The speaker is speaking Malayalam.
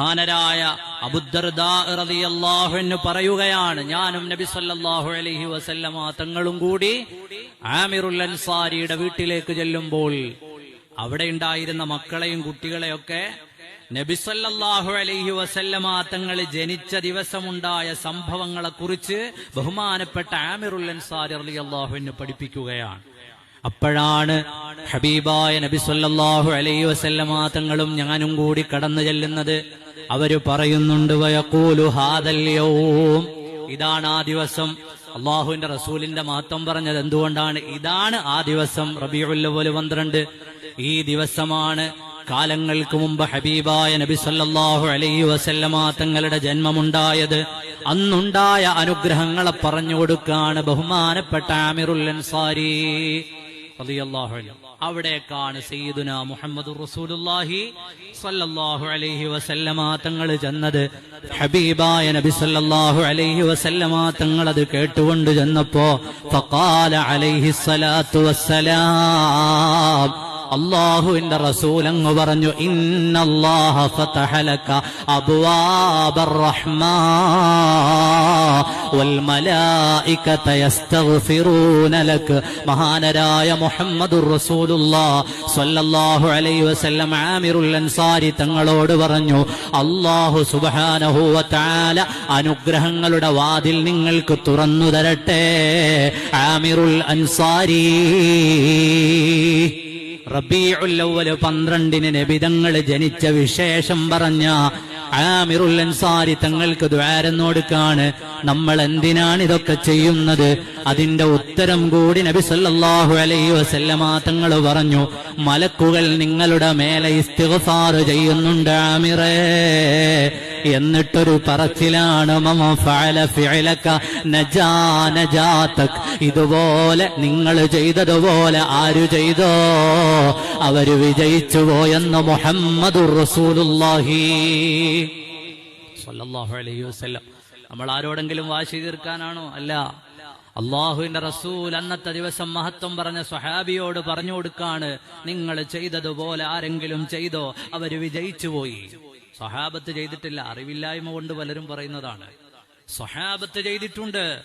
മഹാനരായ അബുദ്ദർദാഹു പറയുകയാണ് ഞാനും നബി സല്ലാഹു അലഹി വസല്ലമ തങ്ങളും കൂടി ആമിറുൽ അൻസാരിയുടെ വീട്ടിലേക്ക് ചെല്ലുമ്പോൾ അവിടെ ഉണ്ടായിരുന്ന മക്കളെയും കുട്ടികളെയൊക്കെ നബി സല്ലല്ലാഹു അലൈഹി വസല്ലമ ജനിച്ച ദിവസമുണ്ടായ സംഭവങ്ങളെ കുറിച്ച് ബഹുമാനപ്പെട്ട ആമിറുൽ അൻസാരി അലി അള്ളാഹുവിന് പഠിപ്പിക്കുകയാണ്. അപ്പോഴാണ് ഹബീബായ നബി സല്ലല്ലാഹു അലൈഹി വസല്ലമ തങ്ങളും ഞാനും കൂടി കടന്നു ചെല്ലുന്നത്. അവർ പറയുന്നുണ്ട് വയക്കൂലു ഹാദൽ യൗം. ഇതാണ് ആ ദിവസം. അള്ളാഹുവിന്റെ റസൂലിന്റെ മാത്രം പറഞ്ഞത് എന്തുകൊണ്ടാണ്? ഇതാണ് ആ ദിവസം. റബിയുല്ലവൽ പന്ത്രണ്ട്. ഈ ദിവസമാണ് കാലങ്ങൾക്ക് മുമ്പ് ഹബീബായ നബി സല്ലാഹു അലൈ വസല്ലമ തങ്ങളുടെ ജന്മമുണ്ടായത്. അന്നുണ്ടായ അനുഗ്രഹങ്ങളെ പറഞ്ഞു കൊടുക്കാണ് ബഹുമാനപ്പെട്ട ആമിറുൽ അൻസാരി. അവിടേക്കാണ് സയ്യിദുന മുഹമ്മദ് റസൂലുള്ളാഹി സല്ലല്ലാഹു അലൈഹി വസല്ലമ തങ്ങൾ ചെന്നത്. ഹബീബായ നബി സല്ലല്ലാഹു അലൈഹി വസല്ലമ തങ്ങൾ അത് കേട്ടുകൊണ്ട് ചെന്നപ്പോ ഫഖാല അലൈഹി സ്വലാത്തു വസ്സലാം. അള്ളാഹുവിന്റെ റസൂൽ അങ്ങ് പറഞ്ഞു ഇന്നല്ലാഹ ഫതഹലക അബ്വാബർ റഹ്മാ വൽ മലായികത യസ്തഗ്ഫിറൂന മഹാനരായ മുഹമ്മദുർ സ്വല്ലല്ലാഹു അലൈഹി വസല്ലം അൻസാരി തങ്ങളോട് പറഞ്ഞു അല്ലാഹു സുബ്ഹാനഹു അനുഗ്രഹങ്ങളുടെ വാതിൽ നിങ്ങൾക്ക് തുറന്നു തരട്ടെ. ആമിറുൽ അൻസാരി. റബീഉല്ലവൽ പന്ത്രണ്ടിന് നബിതങ്ങൾ ജനിച്ച വിശേഷം പറഞ്ഞ ആമിറുൽ അൻസാരി തങ്ങൾക്ക് ദ്വാരം നോടുക്കാണ് നമ്മൾ എന്തിനാണ് ഇതൊക്കെ ചെയ്യുന്നത്? അതിന്റെ ഉത്തരം കൂടി നബി സല്ലാഹു അലൈ വസല്ലമ തങ്ങൾ പറഞ്ഞു മലക്കുകൾ നിങ്ങളുടെ മേലെ ഇസ്തിഗ്ഫാർ ചെയ്യുന്നുണ്ട് ആമിറേ. എന്നിട്ടൊരു പറച്ചിലാണ് ഇതുപോലെ നിങ്ങൾ ചെയ്തതുപോലെ ആര് ചെയ്തോ അവർ വിജയിച്ചു പോയെന്ന് മുഹമ്മദ് റസൂലുള്ളാഹി. സല്ലല്ലാഹു അലൈഹി വസല്ലം. നമ്മൾ ആരോടെങ്കിലും വാശി തീർക്കാനാണോ? അല്ല. അള്ളാഹുവിന്റെ റസൂൽ അന്നത്തെ ദിവസം മഹത്വം പറഞ്ഞ സ്വഹാബിയോട് പറഞ്ഞു കൊടുക്കാണ് നിങ്ങൾ ചെയ്തതുപോലെ ആരെങ്കിലും ചെയ്തോ അവർ വിജയിച്ചു പോയി. സ്വഹാബത്ത് ചെയ്തിട്ടില്ല അറിവില്ലായ്മ കൊണ്ട് പലരും പറയുന്നതാണ്. സ്വഹാബത്ത് ചെയ്തിട്ടുണ്ട്.